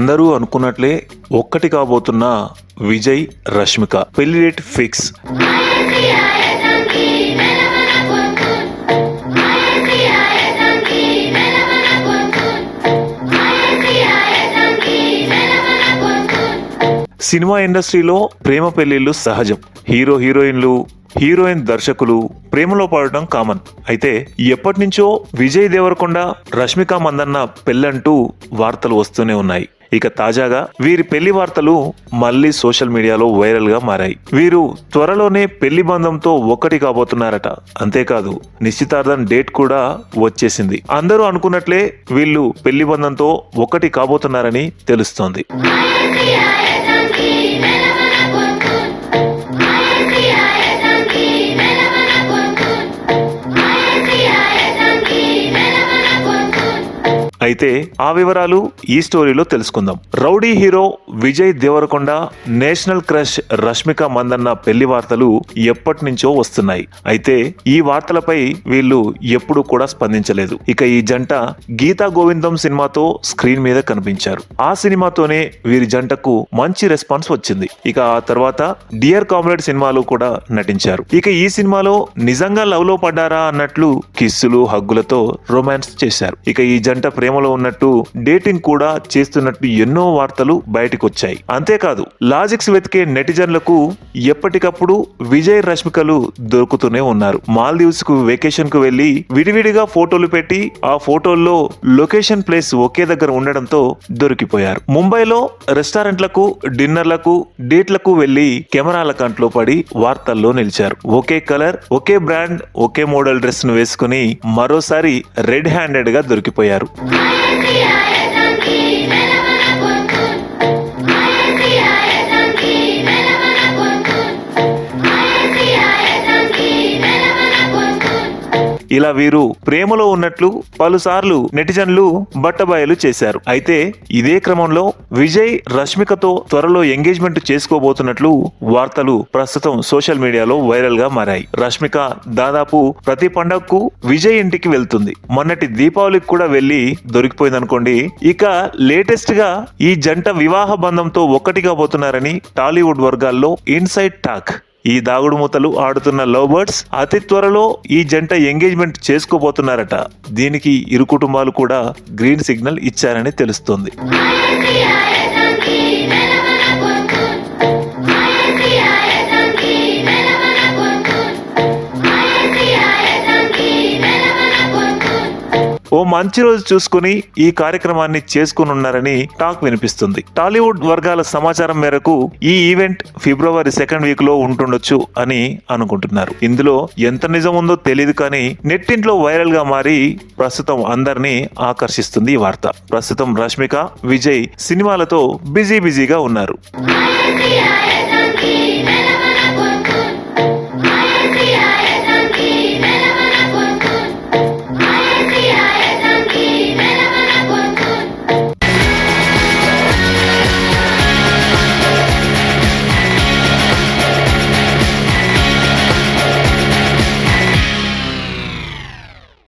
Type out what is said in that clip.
అందరూ అనుకున్నట్లే ఒక్కటి కాబోతున్న విజయ్ రష్మిక. పెళ్ళి డేట్ ఫిక్స్. సినిమా ఇండస్ట్రీలో ప్రేమ పెళ్ళిళ్ళు సహజం. హీరో హీరోయిన్లు హీరోయిన్ దర్శకులు ప్రేమలో పాడటం కామన్. అయితే ఎప్పటినుంచో విజయ్ దేవరకొండ రష్మిక మందన్న పెళ్ళంటూ వార్తలు వస్తూనే ఉన్నాయి. ఇక తాజాగా వీరి పెళ్ళి వార్తలు మళ్ళీ సోషల్ మీడియాలో వైరల్గా మారాయి. వీరు త్వరలోనే పెళ్ళి బంధంతో ఒక్కటి కాబోతున్నారట. అంతేకాదు నిశ్చితార్థం డేట్ కూడా వచ్చేసింది. అందరూ అనుకున్నట్లే వీళ్ళు పెళ్ళి బంధంతో ఒకటి కాబోతున్నారని తెలుస్తోంది. అయితే ఆ వివరాలు ఈ స్టోరీలో తెలుసుకుందాం. Rowdy hero Vijay Deverakonda national crush Rashmika Mandanna పెళ్ళి వార్తలు ఎప్పటి నుంచో వస్తున్నాయి. అయితే ఈ వార్తలపై వీళ్ళు ఎప్పుడు కూడా స్పందించలేదు. ఇక ఈ జంట గీతా గోవిందం సినిమాతో స్క్రీన్ మీద కనిపించారు. ఆ సినిమాతోనే వీరి జంటకు మంచి రెస్పాన్స్ వచ్చింది. ఇక ఆ తర్వాత డియర్ కామ్రేడ్ సినిమాలో కూడా నటించారు. ఇక ఈ సినిమాలో నిజంగా లవ్లో పడ్డారా అన్నట్లు కిస్సులు హగ్గులతో రొమాన్స్ చేశారు. ఇక ఈ జంట ప్రేమ ప్రేమలో ఉన్నట్టు డేటింగ్ కూడా చేస్తున్నట్టు ఎన్నో వార్తలు బయటకు వచ్చాయి అంతేకాదు లాజిక్స్ వెతికే నెటిజన్లకు ఎప్పటికప్పుడు విజయ్ రష్మికలు దొరుకుతూనే ఉన్నారు. మాల్దీవ్స్కు వెకేషన్కు వెళ్ళి విడివిడిగా ఫోటోలు పెట్టి ఆ ఫోటోల్లో లొకేషన్ ప్లేస్ ఒకే దగ్గర ఉండడంతో దొరికిపోయారు. ముంబైలో రెస్టారెంట్లకు డిన్నర్లకు డేట్లకు వెళ్ళి కెమెరాల కంట్లో పడి వార్తల్లో నిలిచారు. ఒకే కలర్ ఒకే బ్రాండ్ ఒకే మోడల్ డ్రెస్ను వేసుకుని మరోసారి రెడ్ హ్యాండెడ్గా దొరికిపోయారు. Hallelujah. ఇలా వీరు ప్రేమలో ఉన్నట్లు పలుసార్లు నెటిజన్లు బట్టబయలు చేశారు. అయితే ఇదే క్రమంలో విజయ్ రష్మికతో త్వరలో ఎంగేజ్మెంట్ చేసుకోబోతున్నట్లు వార్తలు ప్రస్తుతం సోషల్ మీడియాలో వైరల్గా మారాయి. రష్మిక దాదాపు ప్రతి పండగకు విజయ్ ఇంటికి వెళ్తుంది. మొన్నటి దీపావళికి కూడా వెళ్ళి దొరికిపోయిందనుకోండి ఇక లేటెస్ట్గా ఈ జంట వివాహ బంధంతో ఒక్కటిగా పోతున్నారని టాలీవుడ్ వర్గాల్లో ఇన్సైడ్ టాక్. ఈ దాగుడు మూతలు ఆడుతున్న లవ్ బర్డ్స్ అతి త్వరలో ఈ జంట ఎంగేజ్మెంట్ చేసుకోబోతున్నారట. దీనికి ఇరు కుటుంబాలు కూడా గ్రీన్ సిగ్నల్ ఇచ్చారని తెలుస్తోంది. ఓ మంచి రోజు చూసుకుని ఈ కార్యక్రమాన్ని చేసుకునున్నారని టాక్ వినిపిస్తుంది. టాలీవుడ్ వర్గాల సమాచారం మేరకు ఈ ఈవెంట్ ఫిబ్రవరి సెకండ్ వీక్లో ఉంటుండొచ్చు అని అనుకుంటున్నారు. ఇందులో ఎంత నిజం ఉందో తెలియదు కానీ నెట్టింట్లో వైరల్గా మారి ప్రస్తుతం అందరినీ ఆకర్షిస్తుంది ఈ వార్త. ప్రస్తుతం రష్మిక విజయ్ సినిమాలతో బిజీ బిజీగా ఉన్నారు. Yeah.